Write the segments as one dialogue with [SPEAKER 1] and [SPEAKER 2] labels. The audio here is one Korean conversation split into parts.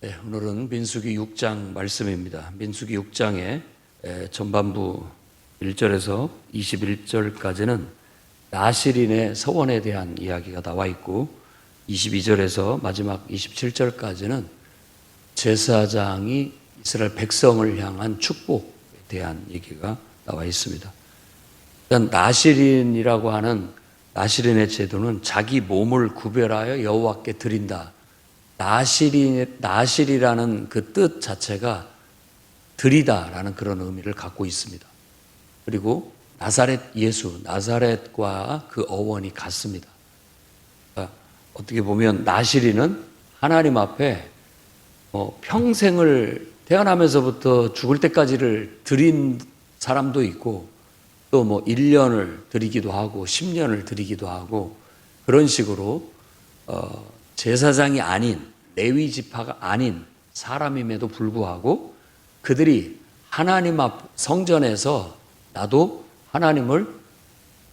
[SPEAKER 1] 네, 오늘은 민수기 6장 말씀입니다. 민수기 6장의 전반부 1절에서 21절까지는 나시린의 서원에 대한 이야기가 나와 있고 22절에서 마지막 27절까지는 제사장이 이스라엘 백성을 향한 축복에 대한 얘기가 나와 있습니다. 일단 나시린이라고 하는 나시린의 제도는 자기 몸을 구별하여 여호와께 드린다. 나시리, 나실이라는 그 뜻 자체가 드리다라는 그런 의미를 갖고 있습니다. 그리고 나사렛 예수, 나사렛과 그 어원이 같습니다. 그러니까 어떻게 보면 나시리는 하나님 앞에 뭐 평생을 태어나면서부터 죽을 때까지를 드린 사람도 있고 또 뭐 1년을 드리기도 하고 10년을 드리기도 하고 그런 식으로 어 제사장이 아닌 레위 지파가 아닌 사람임에도 불구하고 그들이 하나님 앞 성전에서 나도 하나님을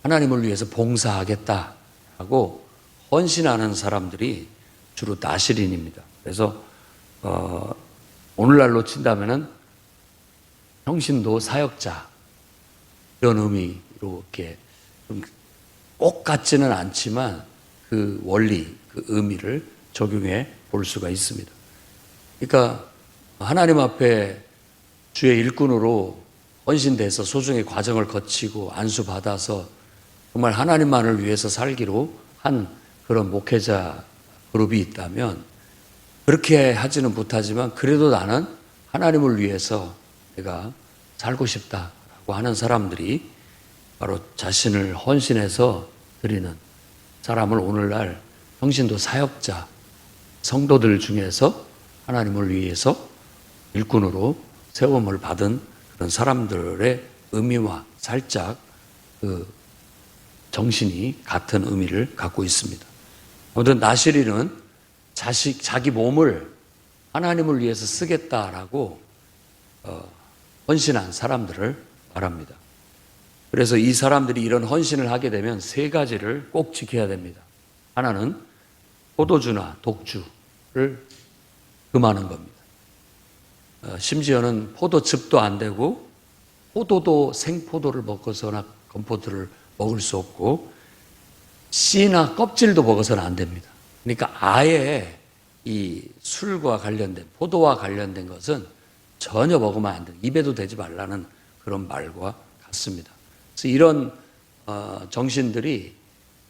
[SPEAKER 1] 하나님을 위해서 봉사하겠다라고 헌신하는 사람들이 주로 나시린입니다. 그래서 어, 오늘날로 친다면은 형신도 사역자 이런 의미로 이렇게 꼭 같지는 않지만 그 원리, 그 의미를 적용해 볼 수가 있습니다. 그러니까 하나님 앞에 주의 일꾼으로 헌신돼서 소중의 과정을 거치고 안수 받아서 정말 하나님만을 위해서 살기로 한 그런 목회자 그룹이 있다면 그렇게 하지는 못하지만 그래도 나는 하나님을 위해서 내가 살고 싶다라고 하는 사람들이 바로 자신을 헌신해서 드리는 사람을 오늘날 형신도 사역자, 성도들 중에서 하나님을 위해서 일꾼으로 세움을 받은 그런 사람들의 의미와 살짝 그 정신이 같은 의미를 갖고 있습니다. 아무튼 나시리는 자식, 자기 몸을 하나님을 위해서 쓰겠다라고 어, 헌신한 사람들을 말합니다. 그래서 이 사람들이 이런 헌신을 하게 되면 세 가지를 꼭 지켜야 됩니다. 하나는 포도주나 독주를 금하는 겁니다. 어, 심지어는 포도즙도 안 되고 포도도 생포도를 먹어서나 건포도를 먹을 수 없고 씨나 껍질도 먹어서는 안 됩니다. 그러니까 아예 이 술과 관련된 포도와 관련된 것은 전혀 먹으면 안 돼. 입에도 대지 말라는 그런 말과 같습니다. 그래서 이런 어, 정신들이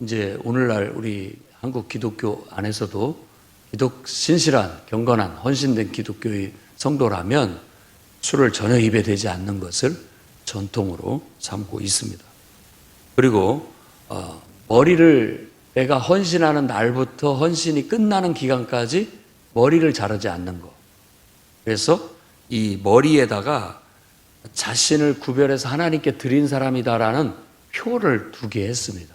[SPEAKER 1] 이제 오늘날 우리 한국 기독교 안에서도 기독 신실한 경건한 헌신된 기독교의 성도라면 술을 전혀 입에 대지 않는 것을 전통으로 삼고 있습니다. 그리고 어, 머리를 내가 헌신하는 날부터 헌신이 끝나는 기간까지 머리를 자르지 않는 것. 그래서 이 머리에다가 자신을 구별해서 하나님께 드린 사람이다라는 표를 두게 했습니다.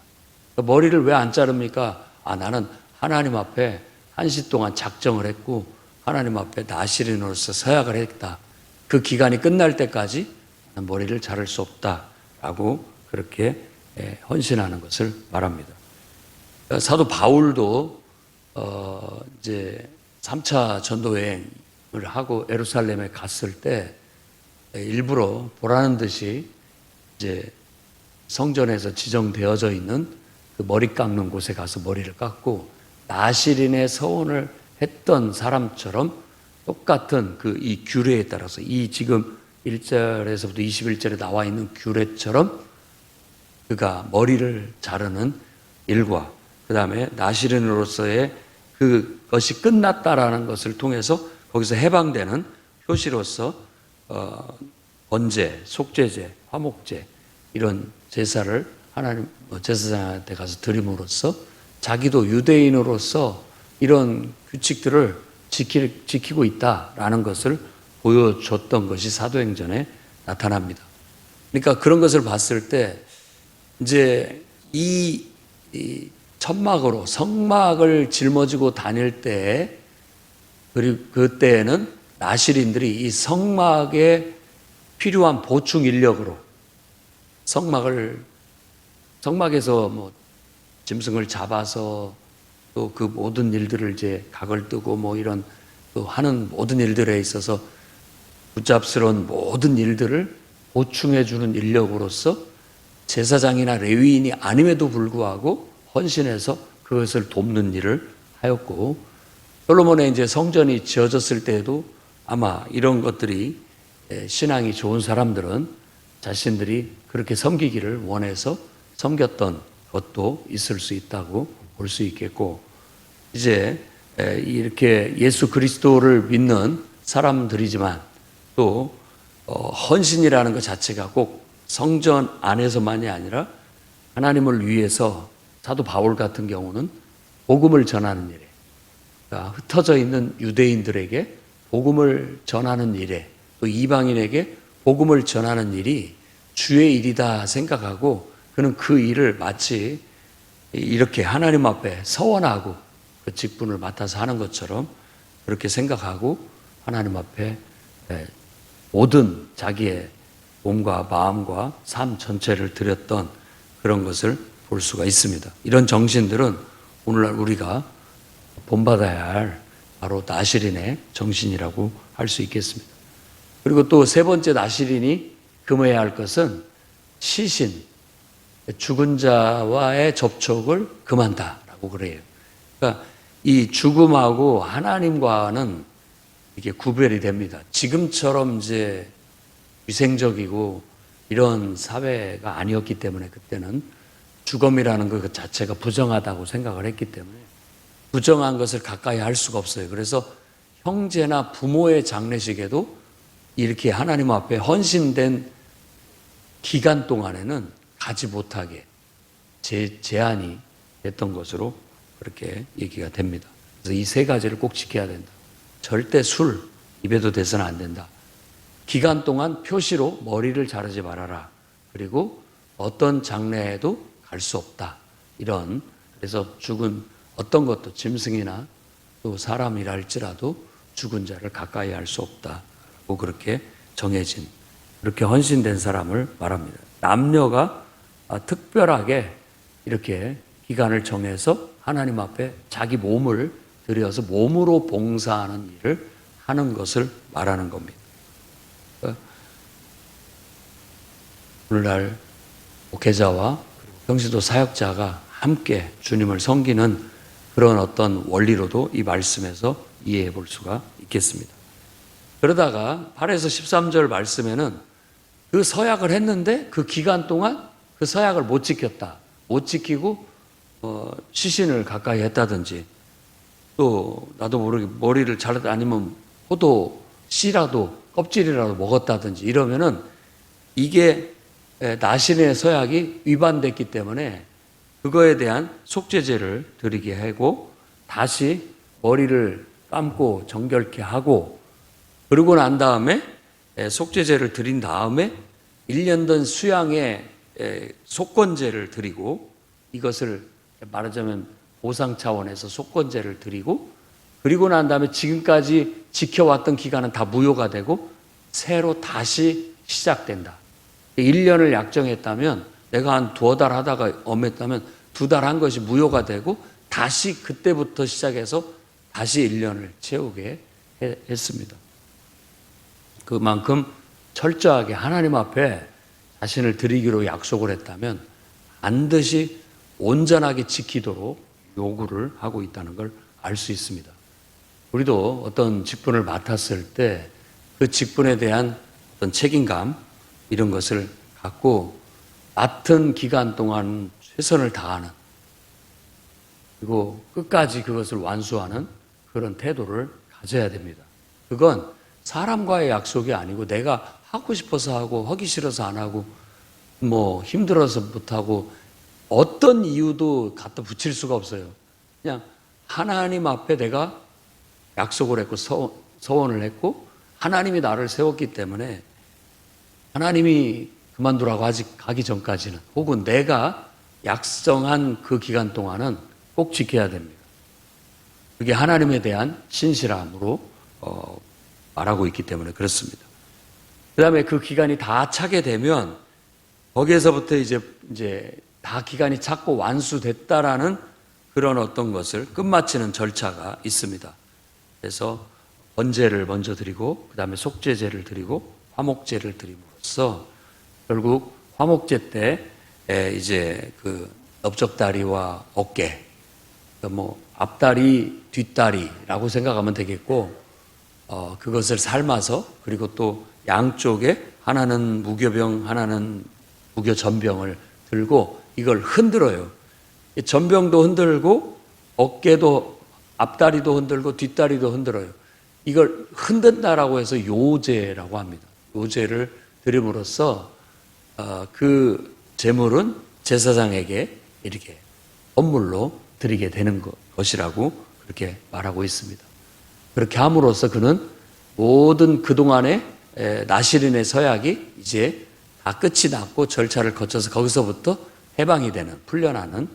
[SPEAKER 1] 그러니까 머리를 왜 안 자릅니까? 아, 나는 하나님 앞에 한 시 동안 작정을 했고 하나님 앞에 나시린으로서 서약을 했다. 그 기간이 끝날 때까지 머리를 자를 수 없다 라고 그렇게 예, 헌신하는 것을 말합니다. 사도 바울도 어 이제 3차 전도 여행을 하고 에루살렘에 갔을 때 일부러 보라는 듯이 이제 성전에서 지정되어져 있는 그 머리 깎는 곳에 가서 머리를 깎고 나시린의 서원을 했던 사람처럼 똑같은 그 이 규례에 따라서 이 지금 1절에서부터 21절에 나와 있는 규례처럼 그가 머리를 자르는 일과 그 다음에 나시린으로서의 그것이 끝났다라는 것을 통해서 거기서 해방되는 표시로서 어, 번제, 속죄제, 화목제 이런 제사를 하나님 어, 제사장한테 가서 드림으로써 자기도 유대인으로서 이런 규칙들을 지키, 지키고 있다라는 것을 보여줬던 것이 사도행전에 나타납니다. 그러니까 그런 것을 봤을 때 이제 이, 이 천막으로 성막을 짊어지고 다닐 때 그리고 그때에는 나시린들이 이 성막에 필요한 보충 인력으로 성막을 성막에서 뭐 짐승을 잡아서 또 그 모든 일들을 이제 각을 뜨고 뭐 이런 또 하는 모든 일들에 있어서 붙잡스러운 모든 일들을 보충해 주는 인력으로서 제사장이나 레위인이 아님에도 불구하고 헌신해서 그것을 돕는 일을 하였고 솔로몬의 이제 성전이 지어졌을 때에도 아마 이런 것들이 에, 신앙이 좋은 사람들은 자신들이 그렇게 섬기기를 원해서 섬겼던 것도 있을 수 있다고 볼 수 있겠고 이제 에, 이렇게 예수 그리스도를 믿는 사람들이지만 또 어, 헌신이라는 것 자체가 꼭 성전 안에서만이 아니라 하나님을 위해서 사도 바울 같은 경우는 복음을 전하는 일에 그러니까 흩어져 있는 유대인들에게 복음을 전하는 일에 또 이방인에게 복음을 전하는 일이 주의 일이다 생각하고 그는 그 일을 마치 이렇게 하나님 앞에 서원하고 그 직분을 맡아서 하는 것처럼 그렇게 생각하고 하나님 앞에 예, 모든 자기의 몸과 마음과 삶 전체를 드렸던 그런 것을 볼 수가 있습니다. 이런 정신들은 오늘날 우리가 본받아야 할 바로 나시린의 정신이라고 할 수 있겠습니다. 그리고 또 세 번째 나시린이 금해야 할 것은 시신, 죽은 자와의 접촉을 금한다라고 그래요. 그러니까 이 죽음하고 하나님과는 이게 구별이 됩니다. 지금처럼 이제 위생적이고 이런 사회가 아니었기 때문에 그때는 죽음이라는 것 자체가 부정하다고 생각을 했기 때문에 부정한 것을 가까이 할 수가 없어요. 그래서 형제나 부모의 장례식에도 이렇게 하나님 앞에 헌신된 기간 동안에는 가지 못하게 제, 제한이 됐던 것으로 그렇게 얘기가 됩니다. 그래서 이 세 가지를 꼭 지켜야 된다. 절대 술 입에도 대서는 안 된다. 기간 동안 표시로 머리를 자르지 말아라. 그리고 어떤 장례에도 갈 수 없다. 이런 그래서 죽은 어떤 것도 짐승이나 또 사람이라 할지라도 죽은 자를 가까이 할 수 없다고 그렇게 정해진 그렇게 헌신된 사람을 말합니다. 남녀가 아, 특별하게 이렇게 기간을 정해서 하나님 앞에 자기 몸을 들여서 몸으로 봉사하는 일을 하는 것을 말하는 겁니다. 그러니까 오늘날 목회자와 경시도 사역자가 함께 주님을 섬기는 그런 어떤 원리로도 이 말씀에서 이해해 볼 수가 있겠습니다. 그러다가 8에서 13절 말씀에는 그 서약을 했는데 그 기간 동안 그 서약을 못 지켰다. 못 지키고 어, 시신을 가까이 했다든지 또 나도 모르게 머리를 자르다 아니면 포도 씨라도 껍질이라도 먹었다든지 이러면은 이게 에, 나신의 서약이 위반됐기 때문에 그거에 대한 속죄제를 드리게 하고 다시 머리를 감고 정결케 하고 그러고 난 다음에 에, 속죄제를 드린 다음에 1년 된 수양의 에, 속건제를 드리고 이것을 말하자면 보상 차원에서 속건제를 드리고 그리고 난 다음에 지금까지 지켜왔던 기간은 다 무효가 되고 새로 다시 시작된다. 1년을 약정했다면 내가 한 두어 달 하다가 엄했다면 두 달 한 것이 무효가 되고 다시 그때부터 시작해서 다시 1년을 채우게 했습니다. 그만큼 철저하게 하나님 앞에 자신을 드리기로 약속을 했다면 반드시 온전하게 지키도록 요구를 하고 있다는 걸 알 수 있습니다. 우리도 어떤 직분을 맡았을 때 그 직분에 대한 어떤 책임감 이런 것을 갖고 맡은 기간 동안 최선을 다하는 그리고 끝까지 그것을 완수하는 그런 태도를 가져야 됩니다. 그건 사람과의 약속이 아니고 내가 하고 싶어서 하고 하기 싫어서 안 하고 뭐 힘들어서 못 하고 어떤 이유도 갖다 붙일 수가 없어요. 그냥 하나님 앞에 내가 약속을 했고 서, 서원을 했고 하나님이 나를 세웠기 때문에 하나님이 그만두라고 아직 가기 전까지는 혹은 내가 약정한 그 기간 동안은 꼭 지켜야 됩니다. 그게 하나님에 대한 신실함으로 어, 말하고 있기 때문에 그렇습니다. 그 다음에 그 기간이 다 차게 되면 거기에서부터 이제 이제 다 기간이 찼고 완수됐다라는 그런 어떤 것을 끝마치는 절차가 있습니다. 그래서 번제를 먼저 드리고 그 다음에 속죄제를 드리고 화목제를 드림으로써 결국 화목제 때 에, 이제 그 넓적다리와 어깨, 그뭐 앞다리, 뒷다리라고 생각하면 되겠고 어, 그것을 삶아서 그리고 또 양쪽에 하나는 무교병, 하나는 무교 전병을 들고 이걸 흔들어요. 이 전병도 흔들고 어깨도 앞다리도 흔들고 뒷다리도 흔들어요. 이걸 흔든다라고 해서 요제라고 합니다. 요제를 드림으로써 어, 그 제물은 제사장에게 이렇게 선물로 드리게 되는 것- 것이라고 그렇게 말하고 있습니다. 그렇게 함으로써 그는 모든 그동안의 에, 나시린의 서약이 이제 다 끝이 났고 절차를 거쳐서 거기서부터 해방이 되는, 풀려나는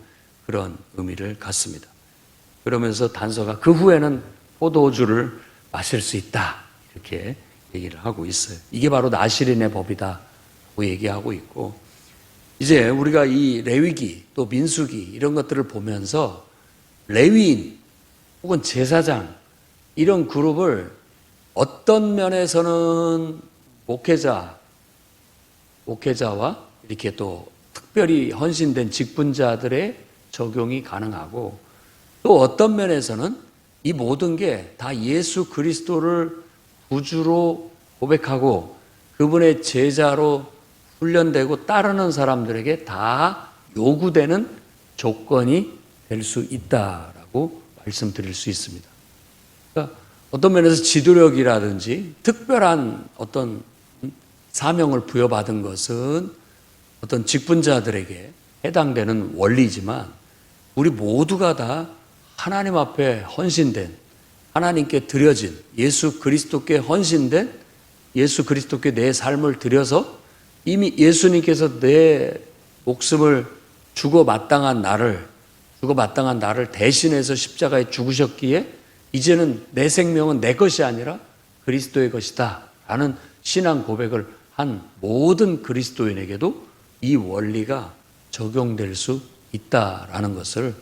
[SPEAKER 1] 그런 의미를 갖습니다. 그러면서 단서가 그 후에는 포도주를 마실 수 있다. 이렇게 얘기를 하고 있어요. 이게 바로 나시린의 법이다 고 얘기하고 있고, 이제 우리가 이 레위기 또 민수기 이런 것들을 보면서 레위인 혹은 제사장 이런 그룹을 어떤 면에서는 목회자, 목회자와 이렇게 또 특별히 헌신된 직분자들의 적용이 가능하고 또 어떤 면에서는 이 모든 게 다 예수 그리스도를 구주로 고백하고 그분의 제자로 훈련되고 따르는 사람들에게 다 요구되는 조건이 될 수 있다라고 말씀드릴 수 있습니다. 그러니까 어떤 면에서 지도력이라든지 특별한 어떤 사명을 부여받은 것은 어떤 직분자들에게 해당되는 원리지만 우리 모두가 다 하나님 앞에 헌신된 하나님께 드려진 예수 그리스도께 헌신된 예수 그리스도께 내 삶을 드려서 이미 예수님께서 내 목숨을 주고 마땅한 나를 주고 마땅한 나를 대신해서 십자가에 죽으셨기에 이제는 내 생명은 내 것이 아니라 그리스도의 것이다 라는 신앙 고백을 한 모든 그리스도인에게도 이 원리가 적용될 수 있다라는 것을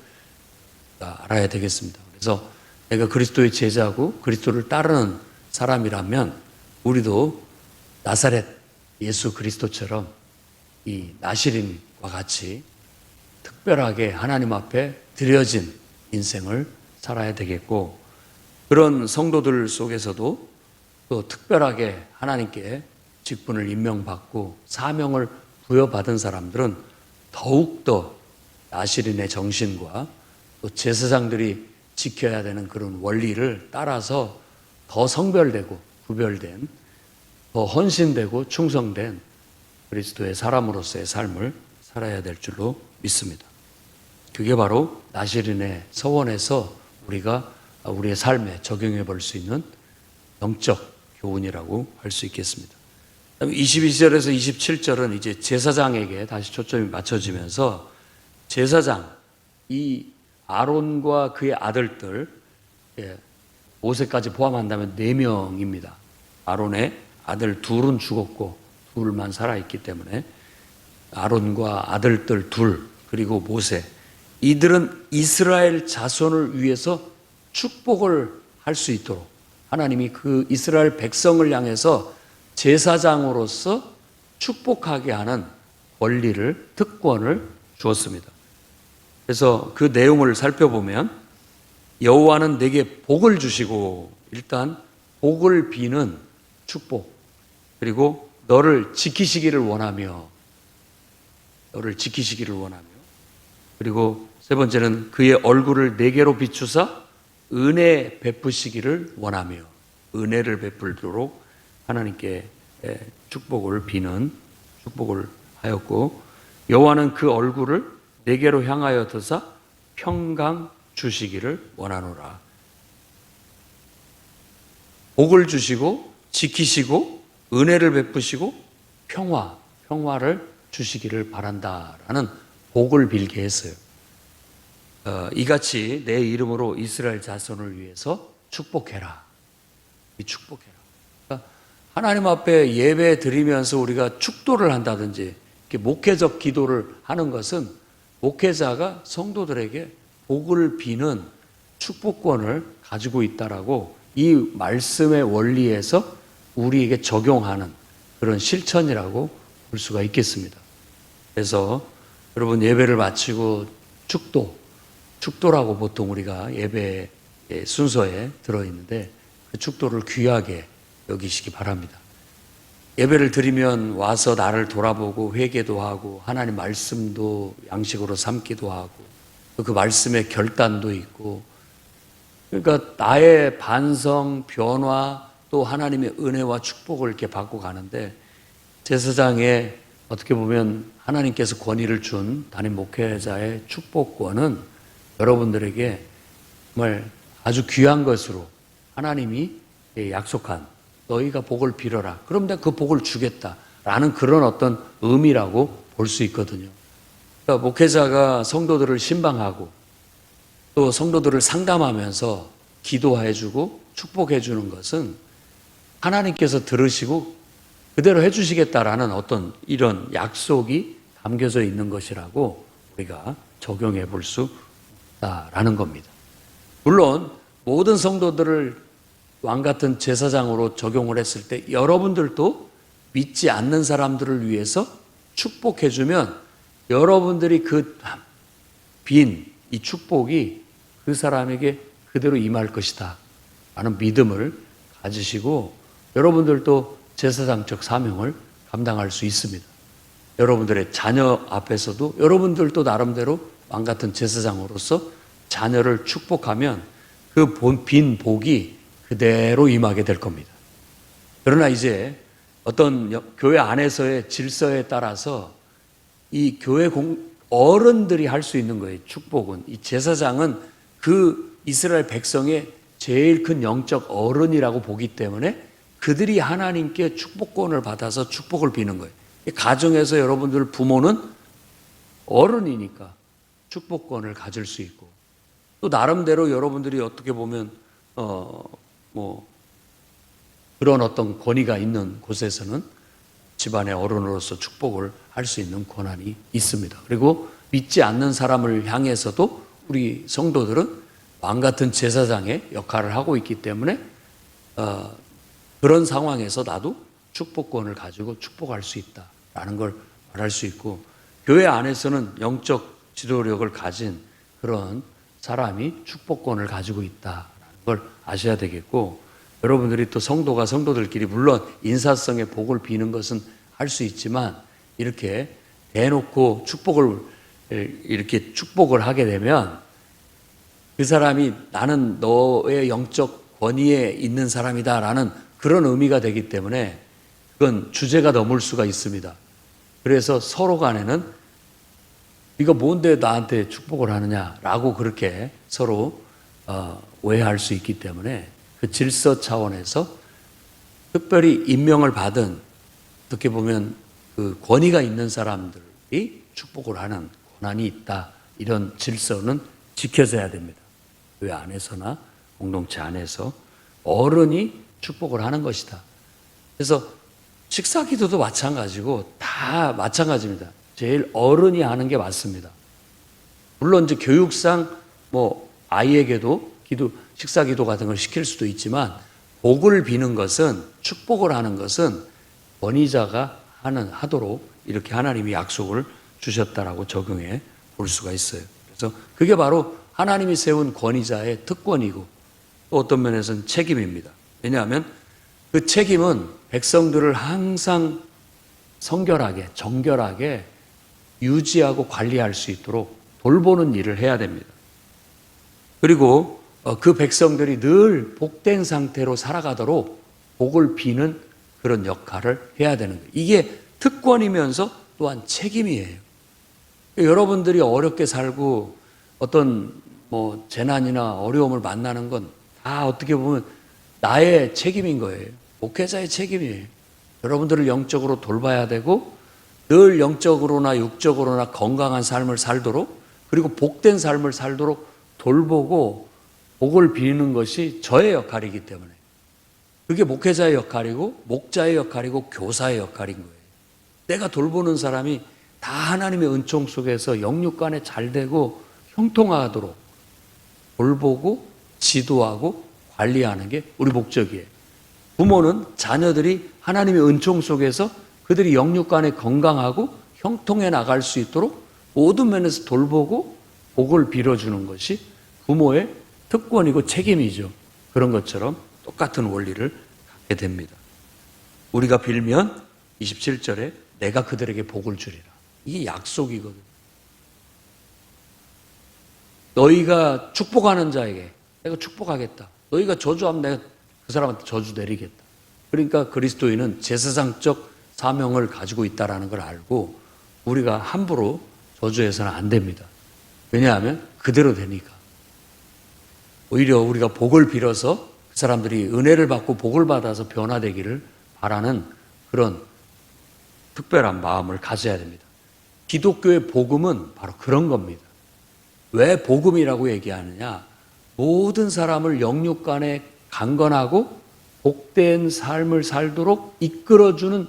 [SPEAKER 1] 알아야 되겠습니다. 그래서 내가 그리스도의 제자고 그리스도를 따르는 사람이라면 우리도 나사렛 예수 그리스도처럼 이 나시린과 같이 특별하게 하나님 앞에 드려진 인생을 살아야 되겠고 그런 성도들 속에서도 또 특별하게 하나님께 직분을 임명받고 사명을 부여받은 사람들은 더욱더 나시린의 정신과 또 제사장들이 지켜야 되는 그런 원리를 따라서 더 성별되고 구별된 더 헌신되고 충성된 그리스도의 사람으로서의 삶을 살아야 될 줄로 믿습니다. 그게 바로 나시린의 서원에서 우리가 우리의 삶에 적용해 볼 수 있는 영적 교훈이라고 할 수 있겠습니다. 22절에서 27절은 이제 제사장에게 다시 초점이 맞춰지면서 제사장 이 아론과 그의 아들들 예, 모세까지 포함한다면 네 명입니다. 아론의 아들 둘은 죽었고 둘만 살아 있기 때문에 아론과 아들들 둘 그리고 모세 이들은 이스라엘 자손을 위해서 축복을 할 수 있도록 하나님이 그 이스라엘 백성을 향해서 제사장으로서 축복하게 하는 권리를 특권을 주었습니다. 그래서 그 내용을 살펴보면 여호와는 내게 복을 주시고 일단 복을 비는 축복 그리고 너를 지키시기를 원하며 너를 지키시기를 원하며 그리고 세 번째는 그의 얼굴을 내게로 비추사 은혜 베푸시기를 원하며 은혜를 베풀도록 하나님께 축복을 비는 축복을 하였고 여호와는 그 얼굴을 내게로 향하여 드사 평강 주시기를 원하노라. 복을 주시고 지키시고 은혜를 베푸시고 평화, 평화를 주시기를 바란다라는 복을 빌게 했어요. 어, 이같이 내 이름으로 이스라엘 자손을 위해서 축복해라. 이 축복해라. 그러니까 하나님 앞에 예배 드리면서 우리가 축도를 한다든지 목회적 기도를 하는 것은 목회자가 성도들에게 복을 비는 축복권을 가지고 있다라고 이 말씀의 원리에서 우리에게 적용하는 그런 실천이라고 볼 수가 있겠습니다. 그래서 여러분 예배를 마치고 축도, 축도라고 보통 우리가 예배 순서에 들어있는데 그 축도를 귀하게 여기시기 바랍니다. 예배를 드리면 와서 나를 돌아보고 회개도 하고 하나님 말씀도 양식으로 삼기도 하고 또그 말씀의 결단도 있고 그러니까 나의 반성, 변화 또 하나님의 은혜와 축복을 이렇게 받고 가는데 제사장에 어떻게 보면 하나님께서 권위를 준 담임 목회자의 축복권은 여러분들에게 정말 아주 귀한 것으로 하나님이 약속한 너희가 복을 빌어라. 그럼 내가 그 복을 주겠다 라는 그런 어떤 의미라고 볼 수 있거든요. 그러니까 목회자가 성도들을 신방하고 또 성도들을 상담하면서 기도해 주고 축복해 주는 것은 하나님께서 들으시고 그대로 해 주시겠다라는 어떤 이런 약속이 담겨져 있는 것이라고 우리가 적용해 볼수 있다라는 겁니다. 물론 모든 성도들을 왕 같은 제사장으로 적용을 했을 때 여러분들도 믿지 않는 사람들을 위해서 축복해 주면 여러분들이 그 빈 이 축복이 그 사람에게 그대로 임할 것이다. 라는 믿음을 가지시고 여러분들도 제사장적 사명을 감당할 수 있습니다. 여러분들의 자녀 앞에서도 여러분들도 나름대로 왕 같은 제사장으로서 자녀를 축복하면 그 빈 복이 그대로 임하게 될 겁니다. 그러나 이제 어떤 교회 안에서의 질서에 따라서 이 교회 공, 어른들이 할 수 있는 거예요. 축복은. 이 제사장은 그 이스라엘 백성의 제일 큰 영적 어른이라고 보기 때문에 그들이 하나님께 축복권을 받아서 축복을 비는 거예요. 가정에서 여러분들 부모는 어른이니까 축복권을 가질 수 있고 또 나름대로 여러분들이 어떻게 보면 어 뭐 그런 어떤 권위가 있는 곳에서는 집안의 어른으로서 축복을 할 수 있는 권한이 있습니다. 그리고 믿지 않는 사람을 향해서도 우리 성도들은 왕 같은 제사장의 역할을 하고 있기 때문에 어, 그런 상황에서 나도 축복권을 가지고 축복할 수 있다라는 걸 말할 수 있고 교회 안에서는 영적 지도력을 가진 그런 사람이 축복권을 가지고 있다라는 걸 아셔야 되겠고 여러분들이 또 성도가 성도들끼리 물론 인사성의 복을 비는 것은 할 수 있지만 이렇게 대놓고 축복을 이렇게 축복을 하게 되면 그 사람이 나는 너의 영적 권위에 있는 사람이다라는 그런 의미가 되기 때문에 그건 주제가 넘을 수가 있습니다. 그래서 서로 간에는 네가 뭔데 나한테 축복을 하느냐라고 그렇게 서로 어, 오해할 수 있기 때문에 그 질서 차원에서 특별히 임명을 받은 어떻게 보면 그 권위가 있는 사람들이 축복을 하는 권한이 있다. 이런 질서는 지켜져야 됩니다. 교회 안에서나 공동체 안에서 어른이 축복을 하는 것이다. 그래서 식사 기도도 마찬가지고 다 마찬가지입니다. 제일 어른이 하는 게 맞습니다. 물론 이제 교육상 뭐 아이에게도 기도 식사 기도 같은 걸 시킬 수도 있지만 복을 비는 것은 축복을 하는 것은 권위자가 하는 하도록 이렇게 하나님이 약속을 주셨다라고 적용해 볼 수가 있어요. 그래서 그게 바로 하나님이 세운 권위자의 특권이고 또 어떤 면에서는 책임입니다. 왜냐하면 그 책임은 백성들을 항상 성결하게, 정결하게 유지하고 관리할 수 있도록 돌보는 일을 해야 됩니다. 그리고 어, 그 백성들이 늘 복된 상태로 살아가도록 복을 비는 그런 역할을 해야 되는 거예요. 이게 특권이면서 또한 책임이에요. 여러분들이 어렵게 살고 어떤 뭐 재난이나 어려움을 만나는 건 다 어떻게 보면 나의 책임인 거예요. 목회자의 책임이에요. 여러분들을 영적으로 돌봐야 되고 늘 영적으로나 육적으로나 건강한 삶을 살도록 그리고 복된 삶을 살도록 돌보고 복을 비는 것이 저의 역할이기 때문에 그게 목회자의 역할이고 목자의 역할이고 교사의 역할인 거예요. 내가 돌보는 사람이 다 하나님의 은총 속에서 영육간에 잘 되고 형통하도록 돌보고 지도하고 관리하는 게 우리 목적이에요. 부모는 자녀들이 하나님의 은총 속에서 그들이 영육 간에 건강하고 형통해 나갈 수 있도록 모든 면에서 돌보고 복을 빌어주는 것이 부모의 특권이고 책임이죠. 그런 것처럼 똑같은 원리를 갖게 됩니다. 우리가 빌면 27절에 내가 그들에게 복을 주리라. 이게 약속이거든. 너희가 축복하는 자에게 내가 축복하겠다. 너희가 저주하면 내가 그 사람한테 저주 내리겠다. 그러니까 그리스도인은 제사장적 사명을 가지고 있다라는 걸 알고 우리가 함부로 저주해서는 안 됩니다. 왜냐하면 그대로 되니까. 오히려 우리가 복을 빌어서 그 사람들이 은혜를 받고 복을 받아서 변화되기를 바라는 그런 특별한 마음을 가져야 됩니다. 기독교의 복음은 바로 그런 겁니다. 왜 복음이라고 얘기하느냐? 모든 사람을 영육 간에 강건하고 복된 삶을 살도록 이끌어주는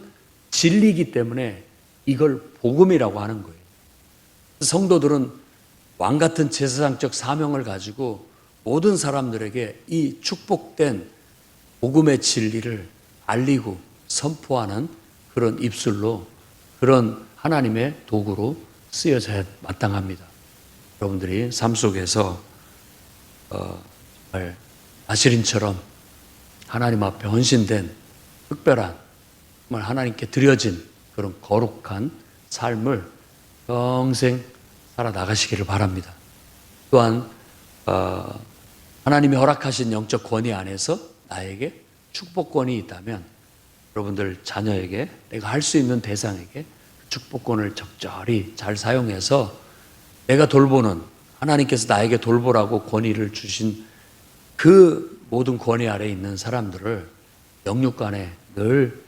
[SPEAKER 1] 진리이기 때문에 이걸 복음이라고 하는 거예요. 성도들은 왕 같은 제사장적 사명을 가지고 모든 사람들에게 이 축복된 복음의 진리를 알리고 선포하는 그런 입술로 그런 하나님의 도구로 쓰여져야 마땅합니다. 여러분들이 삶 속에서 어, 정말 아시린처럼 하나님 앞에 헌신된 특별한 하나님께 드려진 그런 거룩한 삶을 평생 살아 나가시기를 바랍니다. 또한 어, 하나님이 허락하신 영적 권위 안에서 나에게 축복권이 있다면 여러분들 자녀에게 내가 할 수 있는 대상에게 축복권을 적절히 잘 사용해서 내가 돌보는 하나님께서 나에게 돌보라고 권위를 주신 그 모든 권위 아래 있는 사람들을 영육간에 늘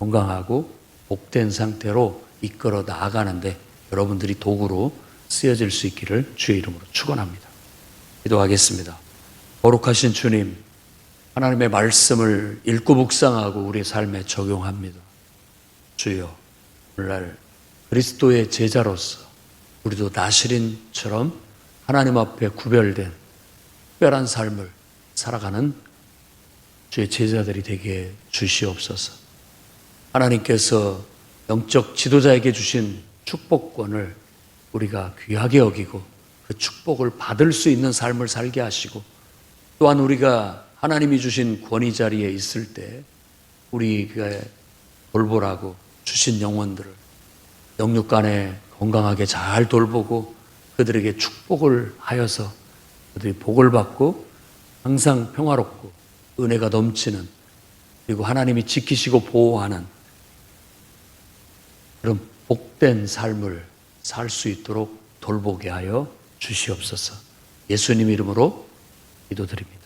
[SPEAKER 1] 건강하고 복된 상태로 이끌어 나아가는데 여러분들이 도구로 쓰여질 수 있기를 주의 이름으로 축원합니다. 기도하겠습니다. 거룩하신 주님, 하나님의 말씀을 읽고 묵상하고 우리 삶에 적용합니다. 주여, 오늘날 그리스도의 제자로서 우리도 나시린처럼 하나님 앞에 구별된 특별한 삶을 살아가는 주의 제자들이 되게 주시옵소서. 하나님께서 영적 지도자에게 주신 축복권을 우리가 귀하게 여기고 그 축복을 받을 수 있는 삶을 살게 하시고 또한 우리가 하나님이 주신 권위 자리에 있을 때 우리가 돌보라고 주신 영혼들을 영육간에 건강하게 잘 돌보고 그들에게 축복을 하여서 그들이 복을 받고 항상 평화롭고 은혜가 넘치는 그리고 하나님이 지키시고 보호하는 그런 복된 삶을 살 수 있도록 돌보게 하여 주시옵소서. 예수님 이름으로 기도드립니다.